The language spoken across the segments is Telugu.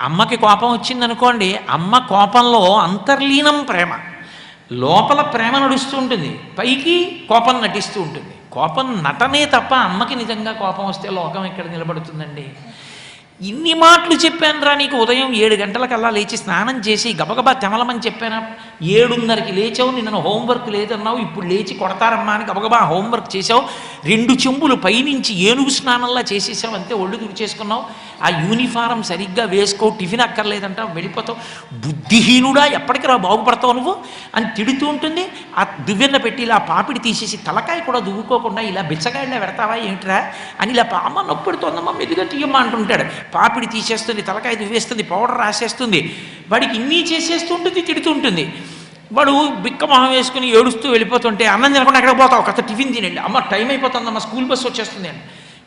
అమ్మకి కోపం వచ్చిందనుకోండి అమ్మ కోపంలో అంతర్లీనం ప్రేమ. లోపల ప్రేమ నడుస్తూ ఉంటుంది పైకి కోపం నటిస్తూ ఉంటుంది. కోపం నటనే తప్ప అమ్మకి నిజంగా కోపం వస్తే లోకం ఎక్కడ నిలబడుతుందండి? ఇన్ని మాటలు చెప్పాను రా నీకు ఉదయం ఏడు గంటలకల్లా లేచి స్నానం చేసి గబగబా తెమలమని చెప్పానా? ఏడున్నరకి లేచావు నిన్న హోంవర్క్ లేదన్నావు ఇప్పుడు లేచి కొడతారమ్మా అని గబగబా హోంవర్క్ చేసావు రెండు చెంబులు పైనుంచి ఏనుగు స్నానంలా చేసేసాం అంతే ఒళ్ళు తుడిచేసుకున్నావు ఆ యూనిఫారం సరిగ్గా వేసుకో టిఫిన్ అక్కర్లేదంట వెళ్ళిపోతావు. బుద్ధిహీనుడా ఎప్పటికి రా బాగుపడతావు నువ్వు? అని తిడుతూ ఉంటుంది. ఆ దువ్వెన్న పెట్టి ఇలా పాపిడి తీసేసి తలకాయ కూడా దువ్వుకోకుండా ఇలా బిచ్చగాడిలా పెడతావా ఏంట్రా? అని ఇలా అమ్మ నొప్పి పెడుతోందమ్మా మెదుగా తీయమ్మా అంటుంటాడు. పాపిడి తీసేస్తుంది తలకాయ దువ్వేస్తుంది పౌడర్ రాసేస్తుంది. వాడికి ఇన్ని చేసేస్తుంటుంది తిడుతుంటుంది వాడు బిక్క మొహం వేసుకుని ఏడుస్తూ వెళ్ళిపోతుంటే అన్నం తినకుండా ఎక్కడ పోతావు? కథ టిఫిన్ తినండి అమ్మ టైం అయిపోతుందమ్మా స్కూల్ బస్సు వచ్చేస్తుంది అని.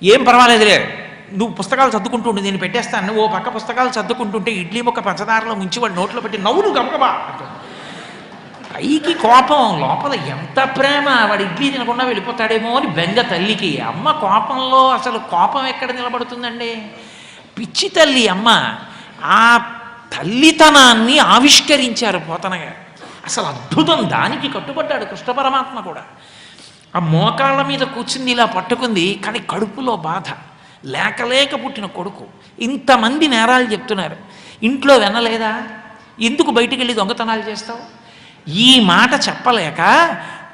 ఏం పర్వాలేదులే. నువ్వు పుస్తకాలు చదువుకుంటూ నేను పెట్టేస్తాను. ఓ పక్క పుస్తకాలు చదువుకుంటుంటే ఇడ్లీ ముక్క పంచదారలో ముంచి వాడు నోట్లో పెట్టి నవ్వులు గబగబా పైకి కోపం లోపల ఎంత ప్రేమ. వాడు ఇడ్లీ తినకుండా వెళ్ళిపోతాడేమో అని బెంగ తల్లికి. అమ్మ కోపంలో అసలు కోపం ఎక్కడ నిలబడుతుందండి? పిచ్చి తల్లి అమ్మ ఆ తల్లితనాన్ని ఆవిష్కరించారు పోతనగా అసలు అద్భుతం. దానికి కట్టుబడ్డాడు కృష్ణ పరమాత్మ కూడా. ఆ మోకాళ్ళ మీద కూర్చుంది ఇలా పట్టుకుంది కానీ కడుపులో బాధ. లేకలేక పుట్టిన కొడుకు. ఇంతమంది నేరాలు చెప్తున్నారు. ఇంట్లో వినలేదా? ఎందుకు బయటికి వెళ్ళి దొంగతనాలు చేస్తావు? ఈ మాట చెప్పలేక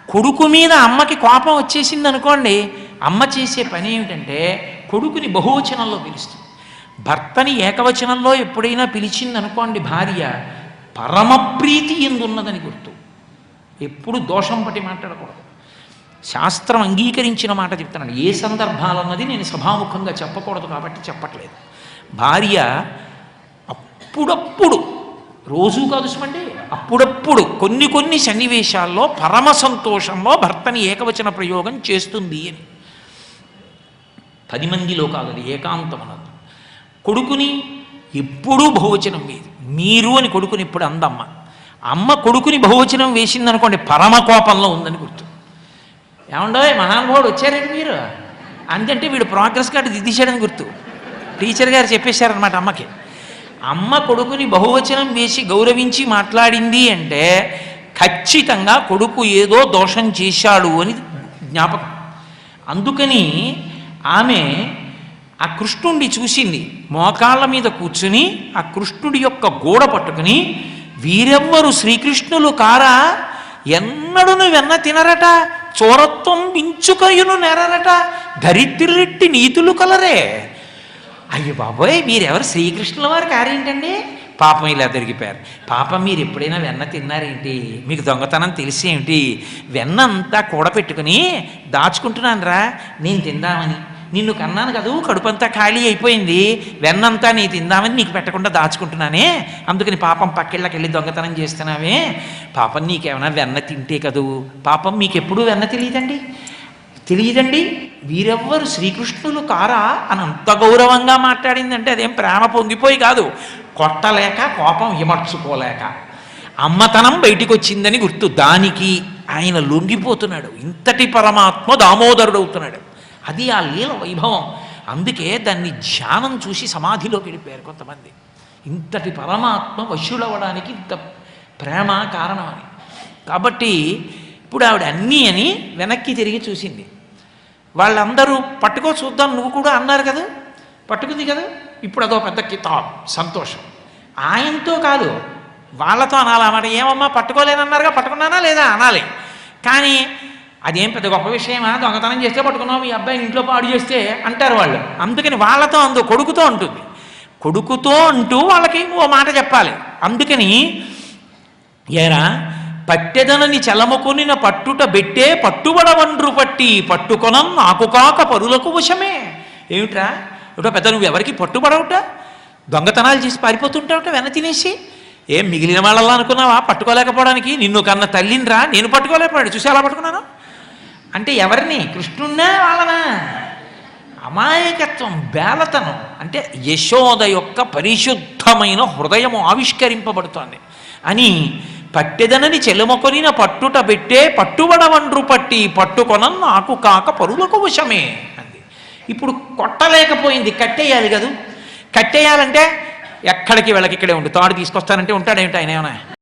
కొడుకు మీద అమ్మకి కోపం వచ్చేసింది అనుకోండి అమ్మ చేసే పని ఏమిటంటే కొడుకుని బహువచనంలో పిలుస్తుంది. భర్తని ఏకవచనంలో ఎప్పుడైనా పిలిచిందనుకోండి భార్య పరమప్రీతి ఎందున్నదని గుర్తు. ఎప్పుడు దోషం పట్టి మాట్లాడకూడదు. శాస్త్రం అంగీకరించిన మాట చెప్తున్నాను ఏ సందర్భాలన్నది నేను సభాముఖంగా చెప్పకూడదు కాబట్టి చెప్పట్లేదు. భార్య అప్పుడప్పుడు రోజు కాదు చూడండి అప్పుడప్పుడు కొన్ని కొన్ని సన్నివేశాల్లో పరమ సంతోషంలో భర్తని ఏకవచన ప్రయోగం చేస్తుంది అని. పది మందిలో కాదు ఏకాంతం ఏకాంతమనదు. కొడుకుని ఎప్పుడూ బహువచనం మీద మీరు అని కొడుకుని ఇప్పుడు అందమ్మ. అమ్మ కొడుకుని బహువచనం వేసిందనుకోండి పరమ కోపంలో ఉందని గుర్తు. ఏమండో మహానుభావుడు వచ్చారండి మీరు? అంతంటే వీడు ప్రోగ్రెస్ కార్డు దిద్దేశాడని గుర్తు. టీచర్ గారు చెప్పేశారనమాట అమ్మకి. అమ్మ కొడుకుని బహువచనం వేసి గౌరవించి మాట్లాడింది అంటే ఖచ్చితంగా కొడుకు ఏదో దోషం చేశాడు అని జ్ఞాపకం. అందుకని ఆమె ఆ కృష్ణుణ్ణి చూసింది. మోకాళ్ళ మీద కూర్చుని ఆ కృష్ణుడి యొక్క గోడ పట్టుకుని వీరెవ్వరు శ్రీకృష్ణులు కారా? ఎన్నడును వెన్న తినరట? చోరత్వం మించుకయును నెరరట? దరిద్రులెట్టి నీతులు కలరే? అయ్యో బాబోయ్ మీరెవరు శ్రీకృష్ణుల వారు కారేంటండి పాపం ఇలా దొరికిపోయారు. పాపం మీరు ఎప్పుడైనా వెన్న తిన్నారేంటి? మీకు దొంగతనం తెలిసి ఏమిటి వెన్న అంతా కూడపెట్టుకుని దాచుకుంటున్నాను రా నేను తిందామని. నిన్ను కన్నాను కదూ కడుపంతా ఖాళీ అయిపోయింది. వెన్నంతా నీ తిందామని నీకు పెట్టకుండా దాచుకుంటున్నానే. అందుకని పాపం పక్కిళ్ళకి వెళ్ళి దొంగతనం చేస్తున్నావే. పాపం నీకేమైనా వెన్న తింటే కదూ? పాపం మీకు ఎప్పుడూ వెన్న తెలియదండి. తెలియదండి? వీరెవ్వరు శ్రీకృష్ణులు కారా? అని అంత గౌరవంగా మాట్లాడిందంటే అదేం ప్రేమ పొంగిపోయి కాదు. కొట్టలేక కోపం విమర్చుకోలేక అమ్మతనం బయటికి వచ్చిందని గుర్తు. దానికి ఆయన లొంగిపోతున్నాడు. ఇంతటి పరమాత్మ దామోదరుడు అవుతున్నాడు అది ఆ లీల వైభవం. అందుకే దాన్ని ధ్యానం చూసి సమాధిలోకి వెళ్ళిపోయారు కొంతమంది. ఇంతటి పరమాత్మ వశ్యుడవడానికి ఇంత ప్రేమ కారణం అని. కాబట్టి ఇప్పుడు ఆవిడ అన్నీ అని వెనక్కి తిరిగి చూసింది. వాళ్ళందరూ పట్టుకో చూద్దాం నువ్వు కూడా అన్నారు కదా. పట్టుకుంది కదా. ఇప్పుడు అదో పెద్ద కితాబ్ సంతోషం. ఆయనతో కాదు వాళ్ళతో అనాలి. అన్నమాట ఏమమ్మా పట్టుకోలేనన్నారుగా? పట్టుకున్నానా లేదా? అనాలి. కానీ అదేం పెద్ద గొప్ప విషయమా? దొంగతనం చేస్తే పట్టుకున్నావు మీ అబ్బాయిని ఇంట్లో పాడు చేస్తే అంటారు వాళ్ళు. అందుకని వాళ్ళతో అందు కొడుకుతో ఉంటుంది కొడుకుతో అంటూ వాళ్ళకి ఓ మాట చెప్పాలి. అందుకని ఏరా పట్టెదనని చలముకొనిన పట్టుట బెట్టే పట్టుబడవండ్రు పట్టి పట్టుకొనం నాకు కాక పరులకు వశమే. ఏమిట్రా? ఏమిటో పెద్ద నువ్వు ఎవరికి పట్టుబడవుట? దొంగతనాలు చేసి పారిపోతుంటావుట వెన తినేసి? ఏం మిగిలిన వాళ్ళలా అనుకున్నావా? పట్టుకోలేకపోవడానికి? నిన్ను కన్న తల్లినిరా నేను పట్టుకోలేకపోయాడు చూసి అలా పట్టుకున్నాను? అంటే ఎవరిని? కృష్ణున్నా వాళ్ళనా అమాయకత్వం బేలతనం. అంటే యశోద యొక్క పరిశుద్ధమైన హృదయము ఆవిష్కరింపబడుతోంది. అని పట్టెదనని చెలుమకొనిన పట్టుట పెట్టే పట్టుబడవండ్రు పట్టి పట్టుకొన నాకు కాక పరులకు వశమే అంది. ఇప్పుడు కొట్టలేకపోయింది కట్టేయాలి కదూ? కట్టేయాలంటే ఎక్కడికి వెళ్ళకి ఇక్కడే ఉండు తాడు తీసుకొస్తానంటే ఉంటాడేమిటి ఆయన ఏమైనా?